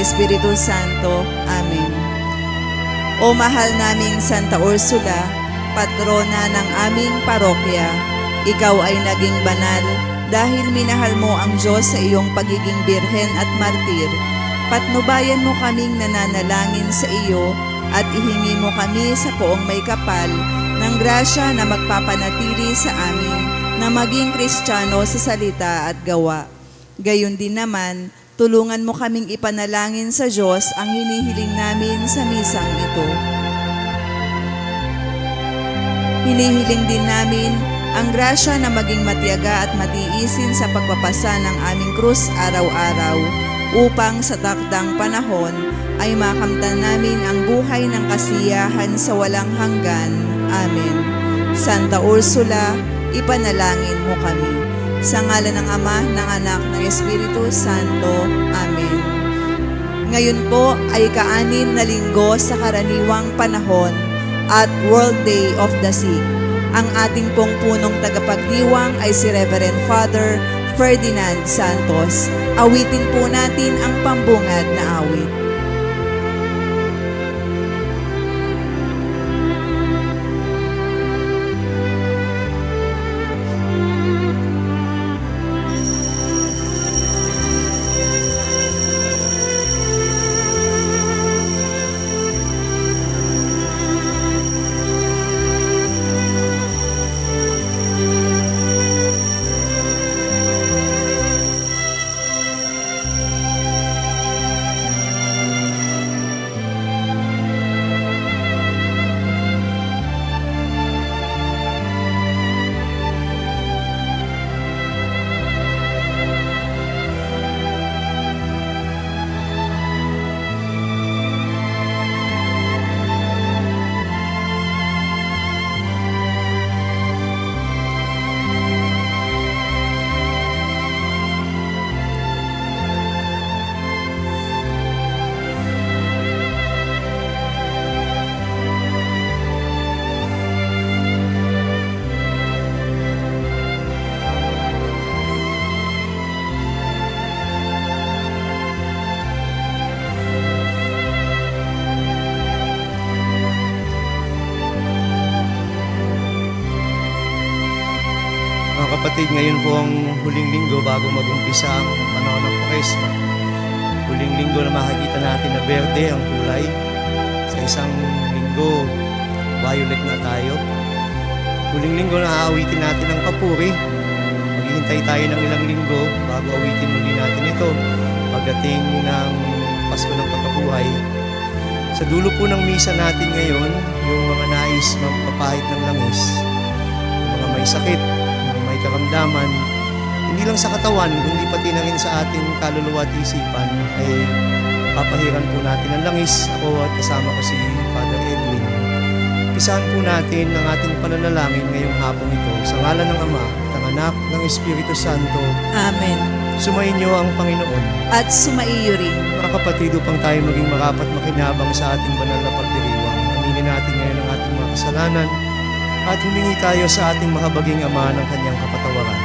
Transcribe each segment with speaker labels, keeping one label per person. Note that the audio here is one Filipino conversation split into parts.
Speaker 1: Espiritu Santo. Amen. O mahal naming Santa Ursula, patrona ng aming parokya, ikaw ay naging banal dahil minahal mo ang Diyos sa iyong pagiging birhen at martir. Patnubayan mo kaming nananalangin sa iyo at ihingi mo kami sa poong may kapal ng grasya na magpapanatili sa amin na maging kristyano sa salita at gawa. Gayon din naman, tulungan mo kaming ipanalangin sa Diyos ang hinihiling namin sa misang ito. Hinihiling din namin ang grasya na maging matiyaga at matiisin sa pagpapasa ng aming krus araw-araw upang sa takdang panahon ay makamtan namin ang buhay ng kasiyahan sa walang hanggan. Amen. Santa Ursula, ipanalangin mo kami. Sa ngalan ng Ama, ng Anak, ng Espiritu Santo. Amen. Ngayon po ay kaanin na linggo sa karaniwang panahon at World Day of the Sick. Ang ating pong punong tagapagdiwang ay si Reverend Father Ferdinand Santos. Awitin po natin ang pambungad na awit.
Speaker 2: Mga kapatid, ngayon po ang huling linggo bago mag-umpisa ang panahon ng Kwaresma. Huling linggo na makikita natin na berde ang kulay. Sa isang linggo, violet na tayo. Huling linggo na aawitin natin ang papuri. Maghihintay tayo ng ilang linggo bago awitin muli natin ito. Pagdating ng Pasko ng Pagkabuhay. Sa dulo po ng misa natin ngayon, yung mga nais magpapahit ng langis, yung mga may sakit, karamdaman, hindi lang sa katawan, kundi pati na rin sa ating kaluluwa at isipan, ay papahiran po natin ang langis. Ako at kasama ko si Father Edwin. Pisahan po natin ang ating pananalangin ngayong hapon ito sa ngalan ng Ama, ng Anak, ng Espiritu Santo.
Speaker 1: Amen.
Speaker 2: Sumayin niyo ang Panginoon.
Speaker 1: At sumaiyo rin.
Speaker 2: Mga kapatid, upang tayo maging marapat makinabang sa ating banal na pagdiriwang, aminin natin ngayon ang ating mga kasalanan at humingi tayo sa ating mahabaging Ama ng kanyang kapatawaran.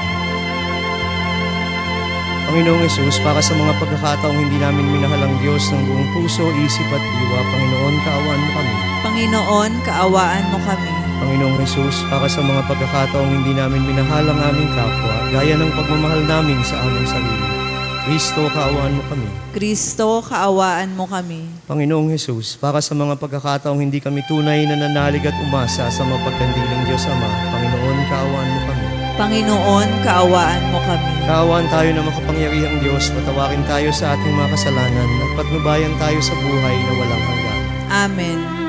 Speaker 2: Panginoong Yesus, para sa mga pagkakataong hindi namin minahal ang Diyos ng buong puso, isip at diwa, Panginoon, kaawaan mo kami.
Speaker 1: Panginoon, kaawaan mo kami.
Speaker 2: Panginoong Yesus, para sa mga pagkakataong hindi namin minahal ang aming kapwa, gaya ng pagmamahal namin sa aming sarili. Kristo, kaawaan mo kami.
Speaker 1: Kristo, kaawaan mo kami.
Speaker 2: Panginoong Hesus, para sa mga pagkakataong hindi kami tunay na nanalig at umasa sa mapagkandiling Diyos Ama, Panginoon, kaawaan mo kami.
Speaker 1: Panginoon, kaawaan mo kami.
Speaker 2: Kaawaan tayo na makapangyarihang Diyos, patawarin tayo sa ating mga kasalanan at patnubayan tayo sa buhay na walang hanggan.
Speaker 1: Amen.